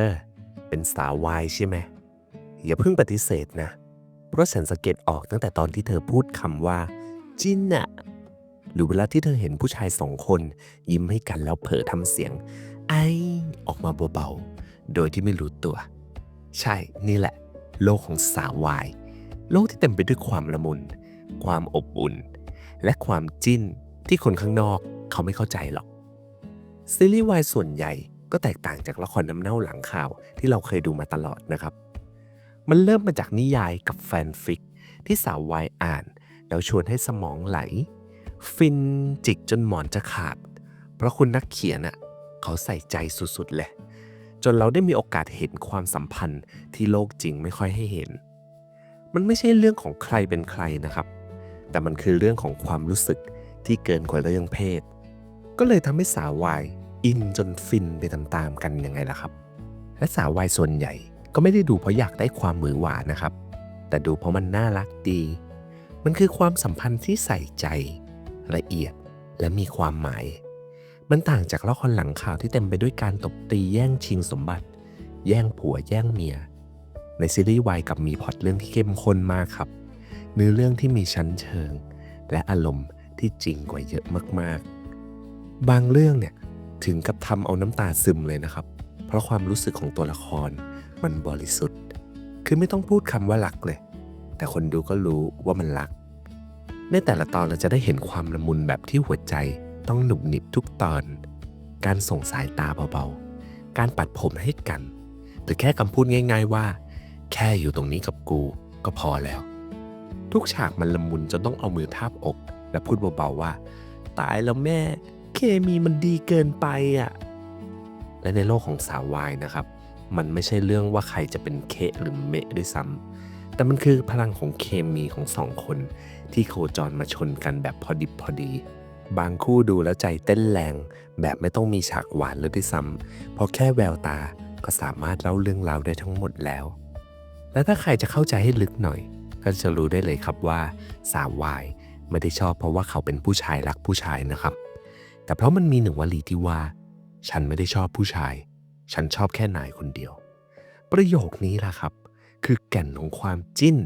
อ เป็นสาววายใช่ไหม อย่าเพิ่งปฏิเสธนะ เพราะฉันสังเกตออกตั้งแต่ตอนที่เธอพูดคำว่า จินน่ะ หรือเวลาที่เธอเห็นผู้ชายสองคน ยิ้มให้กันแล้วเผลอทำเสียง ไอออกมาเบาๆ โดยที่ไม่รู้ตัว ใช่ นี่แหละ โลกของสาววาย โลกที่เต็มไปด้วยความละมุน ความอบอุ่น และความจิ้นที่คนข้างนอกเขาไม่เข้าใจหรอก ซีรีส์วายส่วนใหญ่ ก็แตกต่างจากละครน้ำเน่าหลังข่าวที่เราเคยดูมาตลอดนะครับ มันเริ่มมาจากนิยายกับแฟนฟิกที่สาววายอ่าน แล้วชวนให้สมองไหล ฟินจิกจนหมอนจะขาด เพราะคุณนักเขียนอะเขาใส่ใจสุดๆเลย จนเราได้มีโอกาสเห็นความสัมพันธ์ที่โลกจริงไม่ค่อยให้เห็น มันไม่ใช่เรื่องของใครเป็นใครนะครับ แต่มันคือเรื่องของความรู้สึกที่เกินกว่าเรื่องเพศ ก็เลยทำให้สาววาย อินจนฟินไปตามๆกันยังไงล่ะครับ และสาววายส่วนใหญ่ก็ไม่ได้ดูเพราะอยากได้ความมือหวานนะครับ แต่ดูเพราะมันน่ารักดี มันคือความสัมพันธ์ที่ใส่ใจ ละเอียดและมีความหมาย มันต่างจากละครหลังข่าวที่เต็มไปด้วยการตบตีแย่งชิงสมบัติ แย่งผัวแย่งเมีย ในซีรีส์วายกับมีพล็อตเรื่องที่เข้มข้นมากครับ เนื้อเรื่องที่มีชั้นเชิง และอารมณ์ที่จริงกว่าเยอะมากๆ บางเรื่องเนี่ย ถึงกับทำเอาน้ำตาซึมเลยนะครับ เพราะความรู้สึกของตัวละครมันบริสุทธิ์ คือไม่ต้องพูดคำว่ารักเลย แต่คนดูก็รู้ว่ามันรัก ในแต่ละตอนเราจะได้เห็นความละมุนแบบที่หัวใจต้องหนุบหนิบทุกตอน การส่งสายตาเบาๆ การปัดผมให้กัน หรือแค่คำพูดง่ายๆว่า แค่อยู่ตรงนี้กับกูก็พอแล้ว ทุกฉากมันละมุนจนต้องเอามือทาบอก และพูดเบาๆว่า ตายแล้วแม่ เคมีมันดีเกินไปอะ และในโลกของสาววายนะครับ มันไม่ใช่เรื่องว่าใครจะเป็นเคหรือเมะด้วยซ้ำแต่มันคือพลังของเคมีของสองคน ที่โคจรมาชนกันแบบพอดิบพอดี บางคู่ดูแล้วใจเต้นแรง แบบไม่ต้องมีฉากหวานเลยด้วยซ้ำเพราะแค่แววตาก็สามารถเล่าเรื่องราวได้ทั้งหมดแล้ว และถ้าใครจะเข้าใจให้ลึกหน่อย ก็จะรู้ได้เลยครับว่า สาววายไม่ได้ชอบเพราะว่าเขาเป็นผู้ชายรักผู้ชายนะครับ แต่เพราะมันมีหนึ่งวลีที่ว่า ฉันไม่ได้ชอบผู้ชาย ฉันชอบแค่นายคนเดียว ประโยคนี้ล่ะครับ คือแก่นของความจิ้น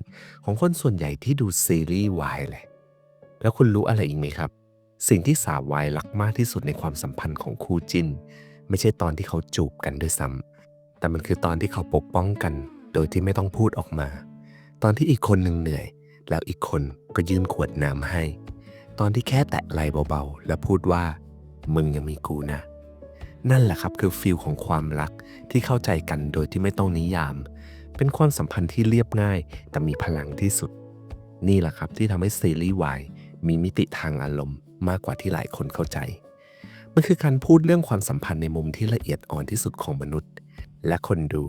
ของคนส่วนใหญ่ที่ดูซีรีส์วายเลย แล้วคุณรู้อะไรอีกไหมครับ สิ่งที่สาววายรักมากที่สุดในความสัมพันธ์ของคู่จิ้น ไม่ใช่ตอนที่เขาจูบกันด้วยซ้ำแต่มันคือตอนที่เขาปกป้องกัน โดยที่ไม่ต้องพูดออกมา ตอนที่อีกคนหนึ่งเหนื่อย แล้วอีกคนก็ยื่นขวดน้ำให้ ตอนที่แค่แตะไหลเบาๆ แล้วพูดว่า มึงยังมีกูนะ นั่นแหละครับคือฟิลของความรักที่เข้าใจกันโดยที่ไม่ต้องนิยาม เป็นความสัมพันธ์ที่เรียบง่าย แต่มีพลังที่สุด นี่แหละครับที่ทำให้ซีรีส์วายมีมิติทางอารมณ์มากกว่าที่หลายคนเข้าใจ มันคือการพูดเรื่องความสัมพันธ์ในมุมที่ละเอียดอ่อนที่สุดของมนุษย์ และคนดู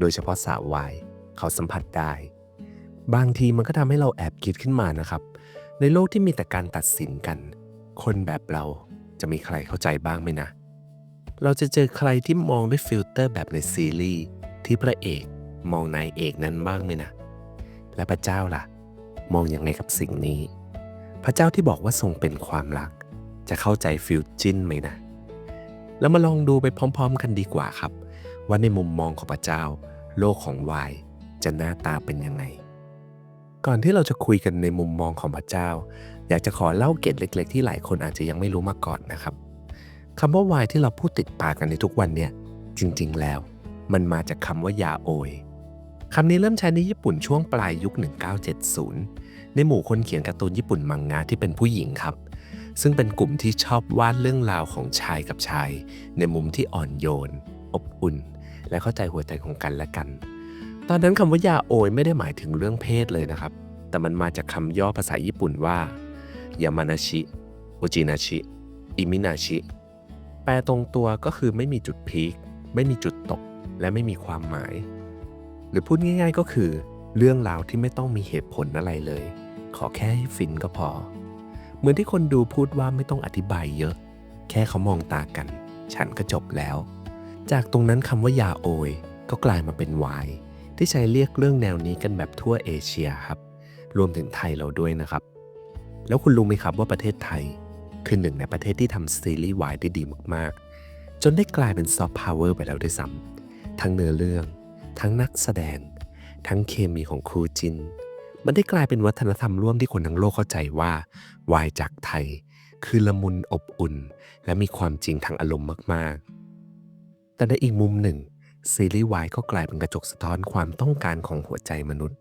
โดยเฉพาะสาววายเขาสัมผัสได้ บางทีมันก็ทำให้เราแอบคิดขึ้นมานะครับ ในโลกที่มีแต่การตัดสินกัน คนแบบเรา จะมีใครเข้าใจบ้างไหมนะ เราจะเจอใครที่มองด้วยฟิลเตอร์แบบในซีรีส์ที่พระเอกมองนายเอกนั้นบ้างไหมนะ และพระเจ้าล่ะ มองอยังไงกับสิ่งนี้ พระเจ้าที่บอกว่าทรงเป็นความรัก จะเข้าใจฟิลจินไหมนะ แล้วมาลองดูไปพร้อม ๆ กันดีกว่าครับ ว่าในมุมมองของพระเจ้า โลกของวายจะหน้าตาเป็นยังไง ก่อนที่เราจะคุยกันในมุมมองของพระเจ้า อยากจะขอเล่าเกร็ดเล็ก ๆ ที่หลายคนอาจจะยังไม่รู้มาก่อนนะครับคำว่าวายที่เราพูดติดปากกันในทุกวันเนี่ยจริง ๆ แล้ว มันมาจากคำว่ายาโอยคำนี้เริ่มใช้ในญี่ปุ่นช่วงปลายยุค 1970 ในหมู่คนเขียนการ์ตูนญี่ปุ่นมังงะที่เป็นผู้หญิงครับ ซึ่งเป็นกลุ่มที่ชอบวาดเรื่องราวของชายกับชาย ในมุมที่อ่อนโยน อบอุ่น และเข้าใจหัวใจของกันและกัน ตอนนั้นคำว่ายาโอยไม่ได้หมายถึงเรื่องเพศเลยนะครับ แต่มันมาจากคำย่อภาษาญี่ปุ่นว่า ยามานาชิโอจินาชิอิมินาชิแปลตรงตัวก็คือไม่มีจุดพีคไม่มีจุดตก และไม่มีความหมาย หรือพูดง่ายๆก็คือ เรื่องราวที่ไม่ต้องมีเหตุผลอะไรเลย ขอแค่ให้ฟินก็พอ เหมือนที่คนดูพูดว่าไม่ต้องอธิบายเยอะ แค่เขามองตากัน ฉันก็จบแล้ว จากตรงนั้นคำว่ายาโอยก็กลายมาเป็นวายที่ใช้เรียกเรื่องแนวนี้กันแบบทั่วเอเชียครับ รวมถึงไทยเราด้วยนะครับ แล้วคุณรู้ไหมครับว่าประเทศไทย คือหนึ่งในประเทศที่ทำซีรีส์วายได้ดีมากๆ จนได้กลายเป็นซอฟต์พาวเวอร์ไปแล้วด้วยซ้ำทั้งเนื้อเรื่อง ทั้งนักแสดง ทั้งเคมีของครูจิน มันได้กลายเป็นวัฒนธรรมร่วมที่คนทั้งโลกเข้าใจว่าวายจากไทย คือละมุนอบอุ่น และมีความจริงทางอารมณ์มากๆ แต่ในอีกมุมหนึ่งซีรีส์วายก็กลายเป็นกระจกสะท้อนความต้องการของหัวใจมนุษย์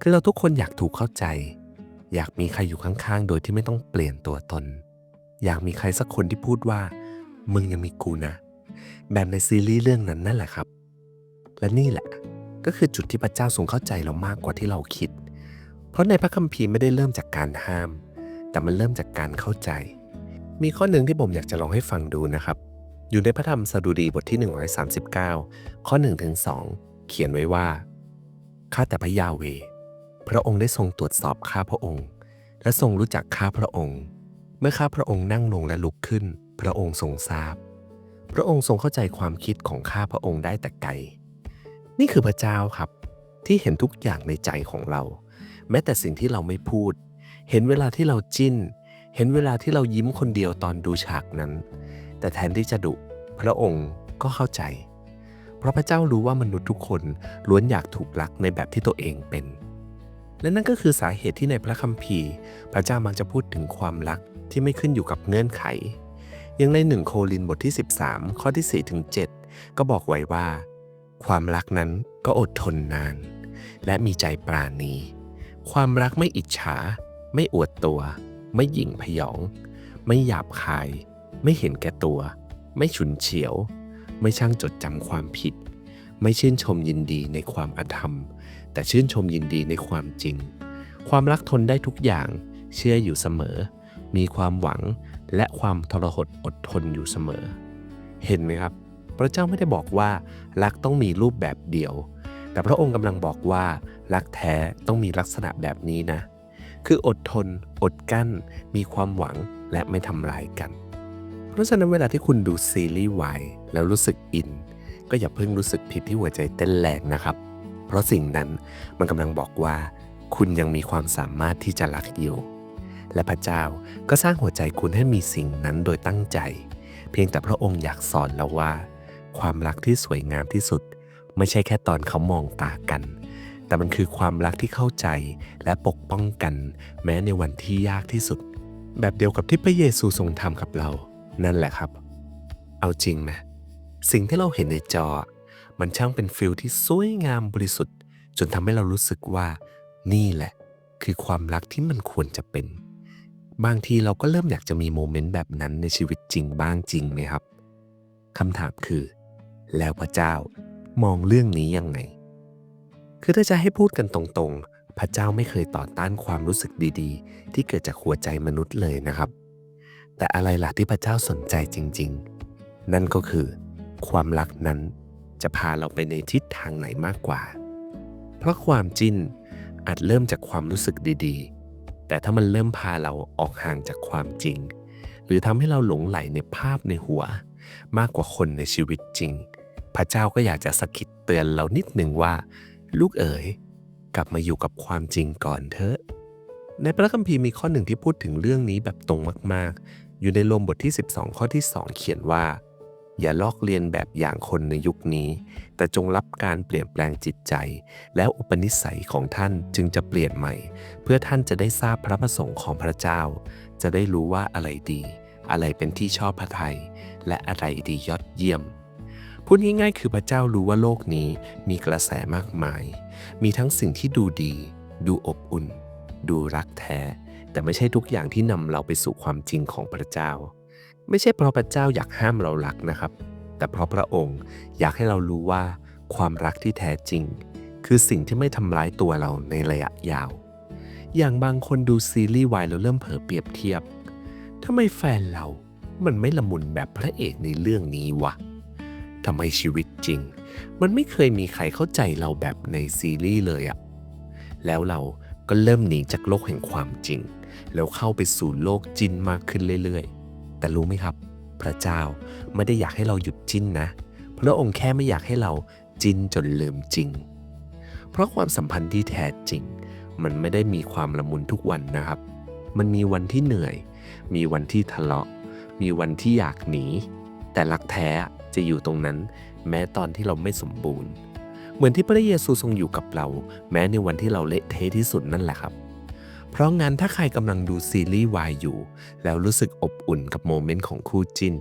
คือเราทุกคนอยากถูกเข้าใจ อยากมีใครอยู่ข้างๆ โดยที่ไม่ต้องเปลี่ยนตัวตน อยากมีใครสักคนที่พูดว่า มึงยังมีกูนะ แบบในซีรีส์เรื่องนั้นนั่นแหละครับ และนี่แหละก็คือจุดที่พระเจ้าทรงเข้าใจเรามากกว่าที่เราคิด เพราะในพระคัมภีร์ไม่ได้เริ่มจากการห้าม แต่มันเริ่มจากการเข้าใจ มีข้อหนึ่งที่ผมอยากจะลองให้ฟังดูนะครับ อยู่ในพระธรรมสดุดีบทที่ 139 ข้อ1ถึง2เขียนไว้ว่า ข้าแต่พระยาเว พระองค์ได้ทรงตรวจสอบข้าพระองค์ และทรงรู้จักข้าพระองค์ เมื่อข้าพระองค์นั่งลงและลุกขึ้น พระองค์ทรงทราบ พระองค์ทรงเข้าใจความคิดของข้าพระองค์ได้แต่ไกล นี่คือพระเจ้าครับ ที่เห็นทุกอย่างในใจของเรา แม้แต่สิ่งที่เราไม่พูด เห็นเวลาที่เราจิ้น เห็นเวลาที่เรายิ้มคนเดียวตอนดูฉากนั้น แต่แทนที่จะดุ พระองค์ก็เข้าใจ เพราะพระเจ้ารู้ว่ามนุษย์ทุกคนล้วนอยากถูกรักในแบบที่ตัวเองเป็น และนั่นก็คือสาเหตุที่ในพระคัมภีร์ พระเจ้ามักจะพูดถึงความรักที่ไม่ขึ้นอยู่กับเงื่อนไข อย่างในหนึ่งโคลินบทที่ 13 ข้อที่4ถึง7ก็บอกไว้ว่า ความรักนั้นก็อดทนนาน และมีใจปราณี ความรักไม่อิจฉา ไม่อวดตัว ไม่หยิ่งพยอง ไม่หยาบคาย ไม่เห็นแก่ตัว ไม่ฉุนเฉียว ไม่ช่างจดจำความผิด ไม่ชื่นชมยินดีในความอธรรม แต่ชื่นชมยินดีในความจริง ความรักทนได้ทุกอย่าง เชื่ออยู่เสมอ มีความหวังและความทรหดอดทนอยู่เสมอ เห็นไหมครับ พระเจ้าไม่ได้บอกว่ารักต้องมีรูปแบบเดียว แต่พระองค์กำลังบอกว่ารักแท้ต้องมีลักษณะแบบนี้นะ คืออดทน อดกั้น มีความหวังและไม่ทำลายกัน เพราะฉะนั้นเวลาที่คุณดูซีรีส์วายแล้วรู้สึกอิน ก็อย่าเพิ่งรู้สึกผิดที่หัวใจเต้นแรงนะครับ ราะสิ่งนั้นมันกำลังบอกว่า คุณยังมีความสามารถที่จะรักอยู่ และพระเจ้าก็สร้างหัวใจคุณให้มีสิ่งนั้นโดยตั้งใจ เพียงแต่พระองค์อยากสอนเราว่า ความรักที่สวยงามที่สุด ไม่ใช่แค่ตอนเขามองตากัน แต่มันคือความรักที่เข้าใจและปกป้องกัน แม้ในวันที่ยากที่สุด แบบเดียวกับที่พระเยซูทรงทำกับเรา นั่นแหละครับ เอาจริงไหมสิ่งที่เราเห็นในจอ มันช่างเป็นฟิลที่สวยงามบริสุทธิ์ จนทำให้เรารู้สึกว่า นี่แหละ คือความรักที่มันควรจะเป็น บางทีเราก็เริ่มอยากจะมีโมเมนต์แบบนั้นในชีวิตจริงบ้างจริงไหมครับคำถามคือ แล้วพระเจ้ามองเรื่องนี้ยังไง คือถ้าจะให้พูดกันตรงๆ พระเจ้าไม่เคยต่อต้านความรู้สึกดีๆ ที่เกิดจากหัวใจมนุษย์เลยนะครับ แต่อะไรล่ะที่พระเจ้าสนใจจริง ๆ นั่นก็คือ ความรักนั้น จะพาเราไปในทิศทางไหนมากกว่า เพราะความจิ้นอาจเริ่มจากความรู้สึกดีๆ แต่ถ้ามันเริ่มพาเราออกห่างจากความจริง หรือทำให้เราหลงไหลในภาพในหัว มากกว่าคนในชีวิตจริง พระเจ้าก็อยากจะสะกิดเตือนเรานิดหนึ่งว่า ลูกเอ๋ยกลับมาอยู่กับความจริงก่อนเถอะ ในพระคัมภีร์มีข้อหนึ่งที่พูดถึงเรื่องนี้แบบตรงมาก ๆ อยู่ในโรมบทที่ 12 ข้อที่ 2 เขียนว่า อย่าลอกเลียนแบบอย่างคนในยุคนี้ แต่จงรับการเปลี่ยนแปลงจิตใจ แล้วอุปนิสัยของท่านจึงจะเปลี่ยนใหม่ เพื่อท่านจะได้ทราบพระประสงค์ของพระเจ้า จะได้รู้ว่าอะไรดี อะไรเป็นที่ชอบพระทัยและอะไรดียอดเยี่ยมพูดง่ายๆคือพระเจ้ารู้ว่าโลกนี้มีกระแสมากมาย มีทั้งสิ่งที่ดูดี ดูอบอุ่น ดูรักแท้ แต่ไม่ใช่ทุกอย่างที่นำเราไปสู่ความจริงของพระเจ้า ไม่ใช่เพราะพระเจ้าอยากห้ามเรารักนะครับ แต่เพราะพระองค์อยากให้เรารู้ว่าความรักที่แท้จริง คือสิ่งที่ไม่ทำร้ายตัวเราในระยะยาว อย่างบางคนดูซีรีส์วายแล้วเริ่มเผลอเปรียบเทียบทำไมแฟนเรา มันไม่ละมุนแบบพระเอกในเรื่องนี้วะทำไมชีวิตจริง มันไม่เคยมีใครเข้าใจเราแบบในซีรีส์เลยอะแล้วเราก็เริ่มหนีจากโลกแห่งความจริง แล้วเข้าไปสู่โลกจินมากขึ้นเรื่อยๆ แต่รู้ไหมครับ พระเจ้าไม่ได้อยากให้เราหยุดจิ้นนะ พระองค์แค่ไม่อยากให้เราจินจนลืมจริง เพราะความสัมพันธ์ที่แท้จริง มันไม่ได้มีความละมุนทุกวันนะครับ มันมีวันที่เหนื่อย มีวันที่ทะเลาะ มีวันที่อยากหนี แต่รักแท้จะอยู่ตรงนั้น แม้ตอนที่เราไม่สมบูรณ์ เหมือนที่พระเยซูทรงอยู่กับเรา แม้ในวันที่เราเละเทะที่สุดนั่นแหละครับ เพราะงั้นถ้าใครกำลังดูซีรีส์วายอยู่ แล้วรู้สึกอบอุ่นกับโมเมนต์ของคู่จิ้น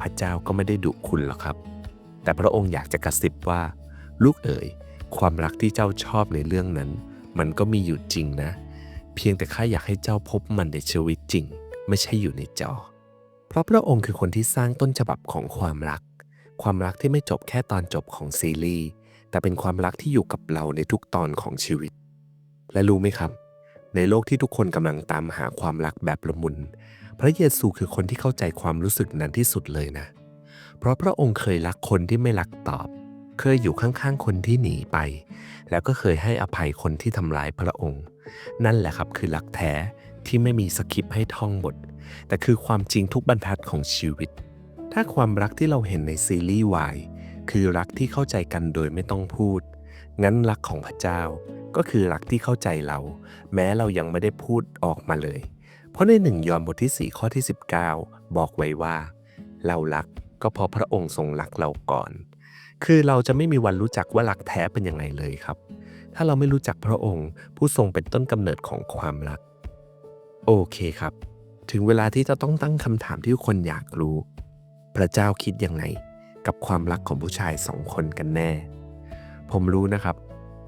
พระเจ้าก็ไม่ได้ดุคุณหรอกครับ แต่พระองค์อยากจะกระซิบว่า ลูกเอ๋ย ความรักที่เจ้าชอบในเรื่องนั้น มันก็มีอยู่จริงนะ เพียงแต่ข้าอยากให้เจ้าพบมันในชีวิตจริง ไม่ใช่อยู่ในจอ เพราะพระองค์คือคนที่สร้างต้นฉบับของความรัก ความรักที่ไม่จบแค่ตอนจบของซีรีส์แต่เป็นความรักที่อยู่กับเราในทุกตอนของชีวิต และรู้ไหมครับ ในโลกที่ทุกคนกำลังตามหาความรักแบบละมุน พระเยซูคือคนที่เข้าใจความรู้สึกนั้นที่สุดเลยนะ เพราะพระองค์เคยรักคนที่ไม่รักตอบ เคยอยู่ข้างๆคนที่หนีไป แล้วก็เคยให้อภัยคนที่ทำร้ายพระองค์ นั่นแหละครับคือรักแท้ที่ไม่มีสคริปต์ให้ท่องบท แต่คือความจริงทุกบรรทัดของชีวิต ถ้าความรักที่เราเห็นในซีรีส์วายคือรักที่เข้าใจกันโดยไม่ต้องพูด งั้นรักของพระเจ้าก็คือรักที่เข้าใจเรา แม้เรายังไม่ได้พูดออกมาเลย เพราะในหนึ่งยอห์นบทที่ 4 ข้อที่ 19 บอกไว้ว่า เรารักก็เพราะพระองค์ทรงรักเราก่อน คือเราจะไม่มีวันรู้จักว่ารักแท้เป็นยังไงเลยครับ ถ้าเราไม่รู้จักพระองค์ ผู้ทรงเป็นต้นกำเนิดของความรัก โอเคครับ ถึงเวลาที่จะต้องตั้งคำถามที่คนอยากรู้ พระเจ้าคิดยังไงกับความรักของผู้ชายสองคนกันแน่ ผมรู้นะครับ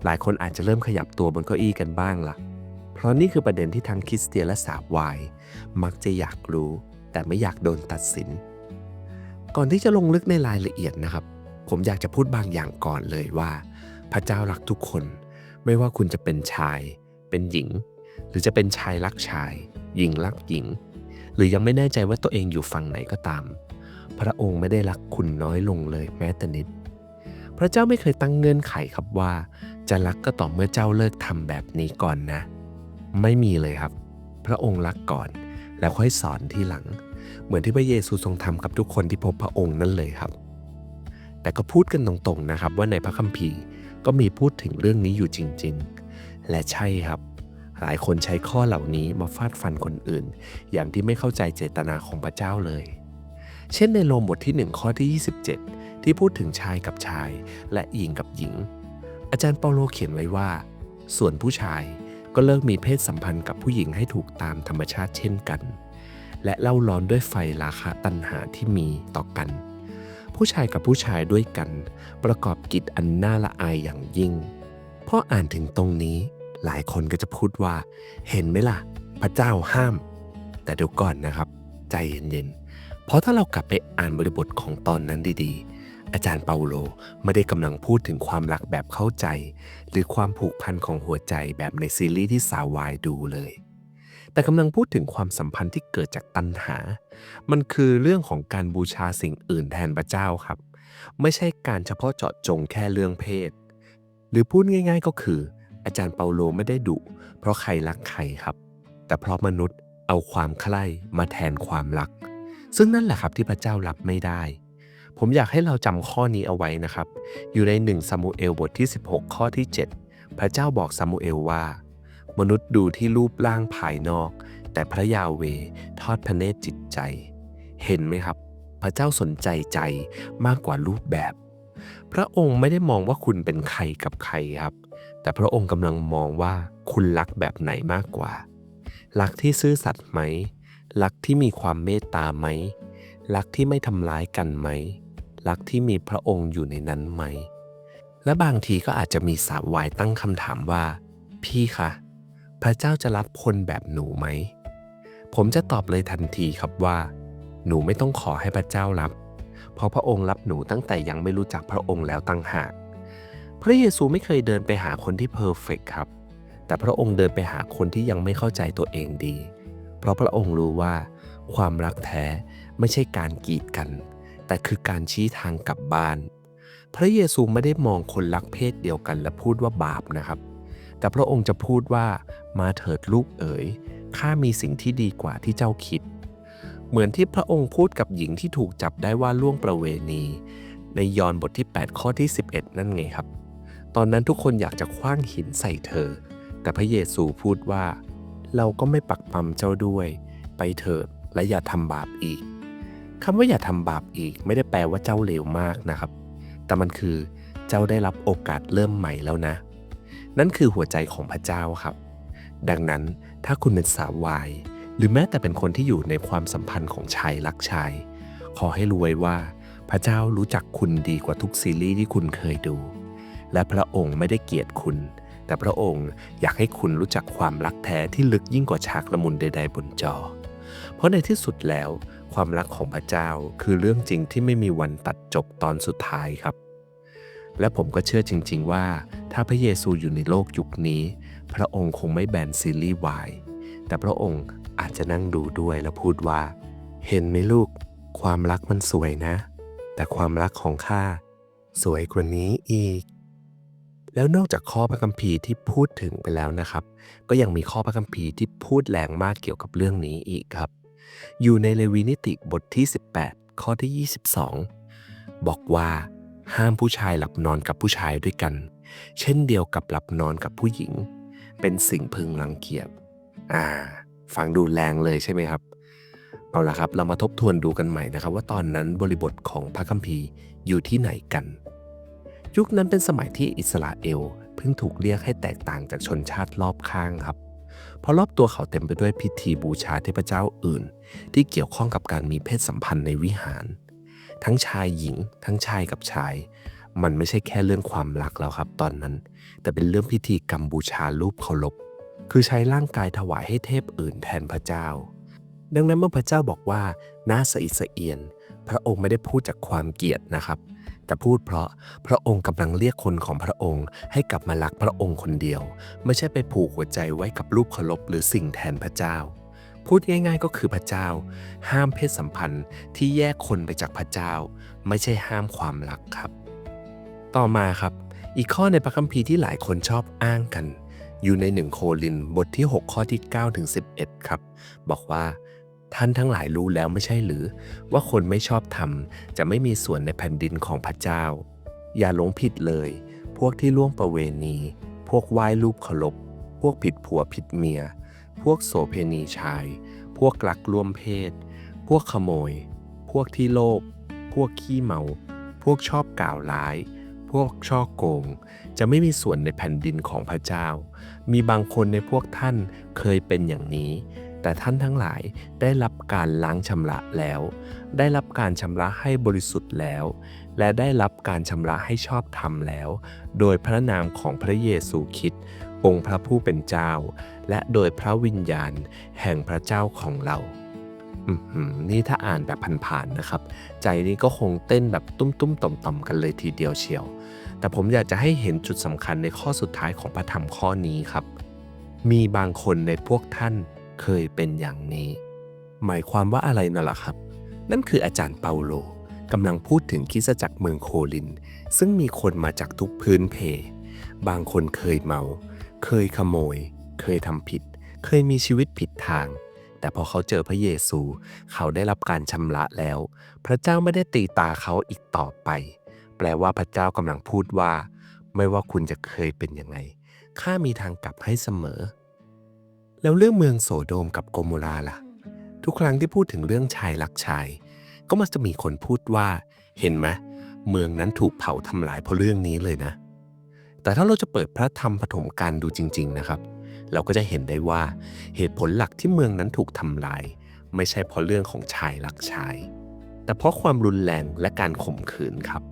หลายคนอาจจะเริ่มขยับตัวบนเก้าอี้กันบ้างละ่ะ เพราะนี่คือประเด็นที่ทั้งคริสเตียนและสาววาย มักจะอยากรู้ แต่ไม่อยากโดนตัดสิน ก่อนที่จะลงลึกในรายละเอียดนะครับ ผมอยากจะพูดบางอย่างก่อนเลยว่า พระเจ้ารักทุกคน ไม่ว่าคุณจะเป็นชาย เป็นหญิง หรือจะเป็นชายรักชาย หญิงรักหญิง หรือยังไม่แน่ใจว่าตัวเองอยู่ฝั่งไหนก็ตาม พระองค์ไม่ได้รักคุณน้อยลงเลยแม้แต่นิด ระเจ้าไม่เคยตั้งเงื่อนไขครับว่า จะรักก็ต่อเมื่อเจ้าเลิกทำแบบนี้ก่อนนะ ไม่มีเลยครับ พระองค์รักก่อน แล้วค่อยสอนที่หลัง เหมือนที่พระเยซูทรงทำกับทุกคนที่พบพระองค์นั่นเลยครับ แต่ก็พูดกันตรงๆนะครับว่าในพระคัมภีร์ก็มีพูดถึงเรื่องนี้อยู่จริง ๆ และใช่ครับ หลายคนใช้ข้อเหล่านี้มาฟาดฟันคนอื่น อย่างที่ไม่เข้าใจเจตนาของพระเจ้าเลย เช่นในโรมบทที่ 1 ข้อที่ 27 ที่พูดถึงชายกับชาย และหญิงกับหญิง อาจารย์เปาโลเขียนไว้ว่า ส่วนผู้ชายก็เลิกมีเพศสัมพันธ์กับผู้หญิงให้ถูกตามธรรมชาติเช่นกัน และเล่าร้อนด้วยไฟราคะตัณหาที่มีต่อกัน ผู้ชายกับผู้ชายด้วยกัน ประกอบกิจอันน่าละอายอย่างยิ่งพออ่านถึงตรงนี้ หลายคนก็จะพูดว่า เห็นไหมล่ะ พระเจ้าห้าม แต่เดี๋ยวก่อนนะครับ ใจเย็นๆเพราะถ้าเรากลับไปอ่านบริบทของตอนนั้นดีๆ อาจารย์เปาโลไม่ได้กำลังพูดถึงความรักแบบเข้าใจ หรือความผูกพันของหัวใจแบบในซีรีส์ที่สาววายดูเลย แต่กำลังพูดถึงความสัมพันธ์ที่เกิดจากตัณหา มันคือเรื่องของการบูชาสิ่งอื่นแทนพระเจ้าครับ ไม่ใช่การเฉพาะเจาะจงแค่เรื่องเพศ หรือพูดง่าย ๆ ก็คือ อาจารย์เปาโลไม่ได้ดุเพราะใครรักใครครับ แต่เพราะมนุษย์เอาความใคร่มาแทนความรัก ซึ่งนั่นแหละครับที่พระเจ้ารับไม่ได้ ผมอยากให้เราจำข้อนี้เอาไว้นะครับ อยู่ใน1ซามูเอลบทที่ 16 ข้อที่ 7 พระเจ้าบอกซามูเอลว่า มนุษย์ดูที่รูปร่างภายนอก แต่พระยาเวทอดพระเนตรจิตใจ เห็นไหมครับ พระเจ้าสนใจใจมากกว่ารูปแบบ พระองค์ไม่ได้มองว่าคุณเป็นใครกับใครครับ แต่พระองค์กำลังมองว่าคุณรักแบบไหนมากกว่ารักที่ซื่อสัตย์ไหมรักที่มีความเมตตาไหมรักที่ไม่ทำร้ายกันไหม รักที่มีพระองค์อยู่ในนั้นไหม และบางทีก็อาจจะมีสาววายตั้งคำถามว่า พี่คะ พระเจ้าจะรับคนแบบหนูไหม ผมจะตอบเลยทันทีครับว่า หนูไม่ต้องขอให้พระเจ้ารับ เพราะพระองค์รับหนูตั้งแต่ยังไม่รู้จักพระองค์แล้วตั้งหาก พระเยซูไม่เคยเดินไปหาคนที่เพอร์เฟกครับ แต่พระองค์เดินไปหาคนที่ยังไม่เข้าใจตัวเองดี เพราะพระองค์รู้ว่า ความรักแท้ไม่ใช่การกีดกัน แต่คือการชี้ทางกลับบ้าน พระเยซูไม่ได้มองคนรักเพศเดียวกันและพูดว่าบาปนะครับ แต่พระองค์จะพูดว่ามาเถิดลูกเอ๋ยข้ามีสิ่งที่ดีกว่าที่เจ้าคิด เหมือนที่พระองค์พูดกับหญิงที่ถูกจับได้ว่าล่วงประเวณี ในยอห์นบทที่ 8 ข้อที่ 11 นั่นไงครับ ตอนนั้นทุกคนอยากจะคว้างหินใส่เธอ แต่พระเยซูพูดว่า เราก็ไม่ปักปั๊มเจ้าด้วย ไปเถิดและอย่าทำบาปอีก คำว่าอย่าทำบาปอีก ไม่ได้แปลว่าเจ้าเลวมากนะครับแต่แต่มันคือเจ้าได้รับโอกาสเริ่มใหม่แล้วนะ นั่นคือหัวใจของพระเจ้าครับ ดังนั้นถ้าคุณเป็นสาววาย หรือแม้แต่เป็นคนที่อยู่ในความสัมพันธ์ของชายรักชาย ขอให้รู้ไว้ว่า พระเจ้ารู้จักคุณดีกว่าทุกซีรีส์ที่คุณเคยดู และพระองค์ไม่ได้เกลียดคุณแต่พระองค์อยากให้คุณรู้จักความรักแท้ที่ลึกยิ่งกว่าฉากละมุนใด ๆ บนจอ เพราะในที่สุดแล้ว ความรักของพระเจ้าคือเรื่องจริงที่ไม่มีวันตัดจบตอนสุดท้ายครับ และผมก็เชื่อจริง ๆ ว่า ถ้าพระเยซูอยู่ในโลกยุคนี้ พระองค์คงไม่แบนซีรีส์วายแต่พระองค์อาจจะนั่งดูด้วยแล้วพูดว่า เห็นไหมลูก ความรักมันสวยนะ แต่ความรักของข้าสวยกว่านี้อีก แล้วนอกจากข้อพระคัมภีร์ที่พูดถึงไปแล้วนะครับ ก็ยังมีข้อพระคัมภีร์ที่พูดแรงมากเกี่ยวกับเรื่องนี้อีกครับ อยู่ในเลวีนิติบทที่ 18 ข้อที่ 22 บอกว่า ห้ามผู้ชายหลับนอนกับผู้ชายด้วยกัน เช่นเดียวกับหลับนอนกับผู้หญิง เป็นสิ่งพึงรังเกียจอ่า ฟังดูแรงเลยใช่ไหมครับ เอาละครับ เรามาทบทวนดูกันใหม่นะครับ ว่าตอนนั้นบริบทของพระคัมภีร์อยู่ที่ไหนกัน ยุคนั้นเป็นสมัยที่อิสราเอลเพิ่งถูกเรียกให้แตกต่างจากชนชาติรอบข้างครับ เพราะรอบตัวเขาเต็มไปด้วยพิธีบูชาเทพเจ้าอื่น ที่เกี่ยวข้องกับการมีเพศสัมพันธ์ในวิหาร ทั้งชายหญิง ทั้งชายกับชาย มันไม่ใช่แค่เรื่องความรักแล้วครับตอนนั้น แต่เป็นเรื่องพิธีกรรมบูชารูปเคารพคือใช้ร่างกายถวายให้เทพอื่นแทนพระเจ้า ดังนั้นเมื่อพระเจ้าบอกว่าน่าสะอิดสะเอียน พระองค์ไม่ได้พูดจากความเกลียดนะครับ แต่พูดเพราะพระองค์กำลังเรียกคนของพระองค์ ให้กลับมารักพระองค์คนเดียว ไม่ใช่ไปผูกหัวใจไว้กับรูปเคารพหรือสิ่งแทนพระเจ้า พูดง่ายๆก็คือพระเจ้า ห้ามเพศสัมพันธ์ที่แยกคนไปจากพระเจ้า ไม่ใช่ห้ามความรักครับ ต่อมาครับ อีกข้อในพระคัมภีร์ที่หลายคนชอบอ้างกัน อยู่ในหนึ่งโคลินบทที่ 6 ข้อที่9ถึง11 ครับ บอกว่า ท่านทั้งหลายรู้แล้วไม่ใช่หรือ ว่าคนไม่ชอบธรรมจะไม่มีส่วนในแผ่นดินของพระเจ้า อย่าหลงผิดเลย พวกที่ล่วงประเวณี พวกไหว้รูปเคารพพวกผิดผัวผิดเมีย พวกโสเพณีชาย พวกลักล่วมเพศ พวกขโมย พวกที่โลภพวกขี้เมา พวกชอบกล่าวร้าย พวกช่อโกง จะไม่มีส่วนในแผ่นดินของพระเจ้า มีบางคนในพวกท่านเคยเป็นอย่างนี้ แต่ท่านทั้งหลายได้รับการล้างชำระแล้ว ได้รับการชำระให้บริสุทธิ์แล้ว และได้รับการชำระให้ชอบธรรมแล้ว โดยพระนามของพระเยซูคริสต์องค์พระผู้เป็นเจ้า และโดยพระวิญญาณแห่งพระเจ้าของเรานี่ถ้าอ่านแบบผ่านๆนะครับ ใจนี้ก็คงเต้นแบบตุ้มๆต่อมๆกันเลยทีเดียวเชียว แต่ผมอยากจะให้เห็นจุดสำคัญในข้อสุดท้ายของพระธรรมข้อนี้ครับ มีบางคนในพวกท่าน เคยเป็นอย่างนี้ หมายความว่าอะไรนั่นล่ะครับ นั่นคืออาจารย์เปาโลกำลังพูดถึงคิสจักรเมืองโคลิน ซึ่งมีคนมาจากทุกพื้นเพ บางคนเคยเมา เคยขโมย เคยทำผิด เคยมีชีวิตผิดทาง แต่พอเขาเจอพระเยซู เขาได้รับการชำระแล้ว พระเจ้าไม่ได้ตีตาเขาอีกต่อไป แปลว่าพระเจ้ากำลังพูดว่า ไม่ว่าคุณจะเคยเป็นยังไงข้ามีทางกลับให้เสมอ แล้วเรื่องเมืองโสโดมกับโกโมราล่ะ ทุกครั้งที่พูดถึงเรื่องชายรักชาย ก็มักจะมีคนพูดว่า เห็นไหมเมืองนั้นถูกเผาทำลายเพราะเรื่องนี้เลยนะ แต่ถ้าเราจะเปิดพระธรรมปฐมกาลดูจริง ๆ นะครับ เราก็จะเห็นได้ว่าเหตุผลหลักที่เมืองนั้นถูกทำลาย ไม่ใช่เพราะเรื่องของชายรักชาย แต่เพราะความรุนแรงและการข่มขืนครับ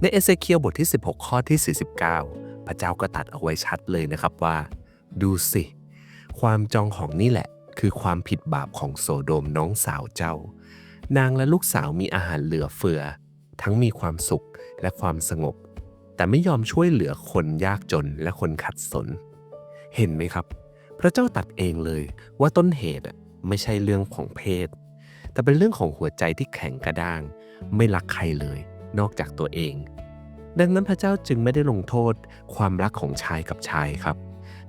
ในเอเซเคียลบทที่ 16 ข้อที่ 49 พระเจ้าก็ตัดเอาไว้ชัดเลยนะครับว่า ดูสิ ความจองของนี่แหละ คือความผิดบาปของโสโดมน้องสาวเจ้า นางและลูกสาวมีอาหารเหลือเฟือ ทั้งมีความสุขและความสงบ แต่ไม่ยอมช่วยเหลือคนยากจนและคนขัดสน เห็นไหมครับ พระเจ้าตัดเองเลยว่าต้นเหตุไม่ใช่เรื่องของเพศ แต่เป็นเรื่องของหัวใจที่แข็งกระด้าง ไม่รักใครเลย นอกจากตัวเอง ดังนั้นพระเจ้าจึงไม่ได้ลงโทษความรักของชายกับชายครับ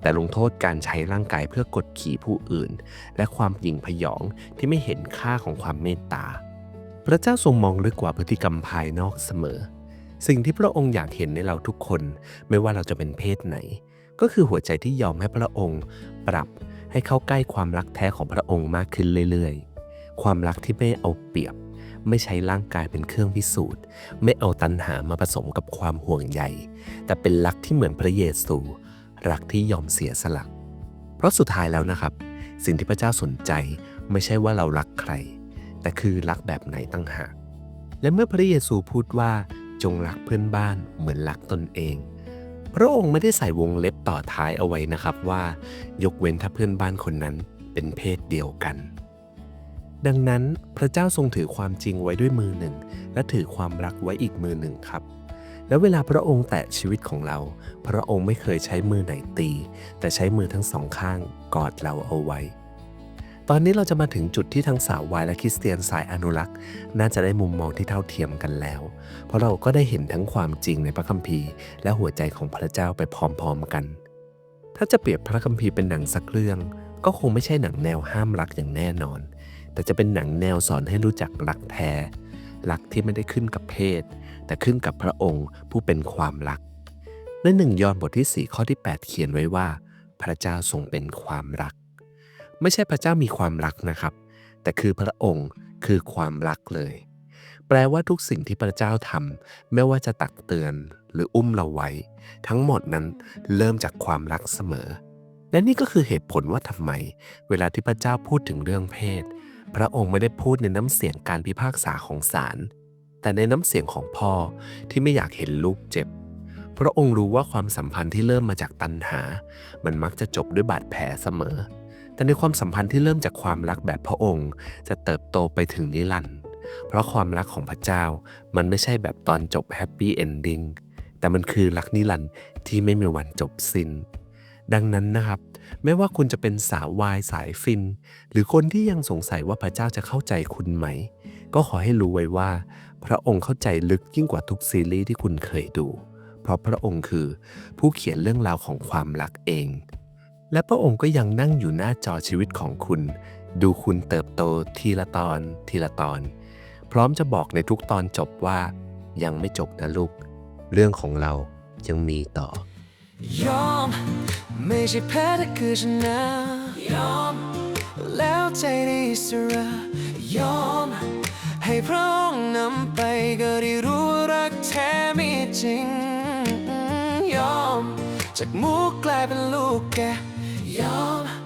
แต่ลงโทษการใช้ร่างกายเพื่อกดขี่ผู้อื่น และความหยิ่งพยองที่ไม่เห็นค่าของความเมตตา พระเจ้าทรงมองลึกกว่าพฤติกรรมภายนอกเสมอ สิ่งที่พระองค์อยากเห็นในเราทุกคน ไม่ว่าเราจะเป็นเพศไหน ก็คือหัวใจที่ยอมให้พระองค์ปรับให้เข้าใกล้ความรักแท้ของพระองค์มากขึ้นเรื่อยๆ ความรักที่ไม่เอาเปรียบ ไม่ใช้ร่างกายเป็นเครื่องพิสูจน์ ไม่เอาตัณหามาผสมกับความห่วงใย แต่เป็นรักที่เหมือนพระเยซู รักที่ยอมเสียสละเพราะสุดท้ายแล้วนะครับ สิ่งที่พระเจ้าสนใจไม่ใช่ว่าเรารักใคร แต่คือรักแบบไหนตั้งหากและเมื่อพระเยซูพูดว่าจงรักเพื่อนบ้านเหมือนรักตนเอง พระองค์ไม่ได้ใส่วงเล็บต่อท้ายเอาไว้นะครับว่า ยกเว้นถ้าเพื่อนบ้านคนนั้นเป็นเพศเดียวกัน ดังนั้นพระเจ้าทรงถือความจริงไว้ด้วยมือหนึ่ง และถือความรักไว้อีกมือหนึ่งครับ แล้วเวลาพระองค์แตะชีวิตของเรา พระองค์ไม่เคยใช้มือไหนตี แต่ใช้มือทั้งสองข้างกอดเราเอาไว้ ตอนนี้เราจะมาถึงจุดที่ทั้งสาววายและคริสเตียนสายอนุรักษ์ น่าจะได้มุมมองที่เท่าเทียมกันแล้ว เพราะเราก็ได้เห็นทั้งความจริงในพระคัมภีร์ และหัวใจของพระเจ้าไปพร้อมๆกัน ถ้าจะเปรียบพระคัมภีร์เป็นหนังสักเรื่อง ก็คงไม่ใช่หนังแนวห้ามรักอย่างแน่นอน แต่จะเป็นหนังแนวสอนให้รู้จักรักแท้รักที่ไม่ได้ขึ้นกับเพศ แต่ขึ้นกับพระองค์ผู้เป็นความรัก ในหนึ่งยอห์นบทที่ 4 ข้อที่ 8 เขียนไว้ว่า พระเจ้าทรงเป็นความรัก ไม่ใช่พระเจ้ามีความรักนะครับ แต่คือพระองค์คือความรักเลย แปลว่าทุกสิ่งที่พระเจ้าทำไม่ว่าจะตักเตือนหรืออุ้มเราไว้ ทั้งหมดนั้นเริ่มจากความรักเสมอ และนี่ก็คือเหตุผลว่าทำไม เวลาที่พระเจ้าพูดถึงเรื่องเพศ พระองค์ไม่ได้พูดในน้ำเสียงการพิพากษาของศาล แต่ในน้ำเสียงของพ่อที่ไม่อยากเห็นลูกเจ็บ พระองค์รู้ว่าความสัมพันธ์ที่เริ่มมาจากตัณหา มันมักจะจบด้วยบาดแผลเสมอ แต่ในความสัมพันธ์ที่เริ่มจากความรักแบบพระองค์ จะเติบโตไปถึงนิรันดร์เพราะความรักของพระเจ้ามันไม่ใช่แบบตอนจบแฮปปี้เอนดิ้งแต่มันคือรักนิรันดร์ที่ไม่มีวันจบสิ้น ดังนั้นนะครับ ไม่ว่าคุณจะเป็นสาววายสายฟิน หรือคนที่ยังสงสัยว่าพระเจ้าจะเข้าใจคุณไหม ก็ขอให้รู้ไว้ว่า พระองค์เข้าใจลึกยิ่งกว่าทุกซีรีส์ที่คุณเคยดู เพราะพระองค์คือผู้เขียนเรื่องราวของความรักเอง และพระองค์ก็ยังนั่งอยู่หน้าจอชีวิตของคุณ ดูคุณเติบโตทีละตอนทีละตอน พร้อมจะบอกในทุกตอนจบว่า ยังไม่จบนะลูก เรื่องของเรายังมีต่อ ยอม ไม่ใช่แพ้แต่คือชนะยอม แล้วใจได้อิสระยอม ให้พระองค์นำไปก็ได้รู้ว่ารักแท้มีจริง ยอม จากหมูกลายเป็นลูกแกยอม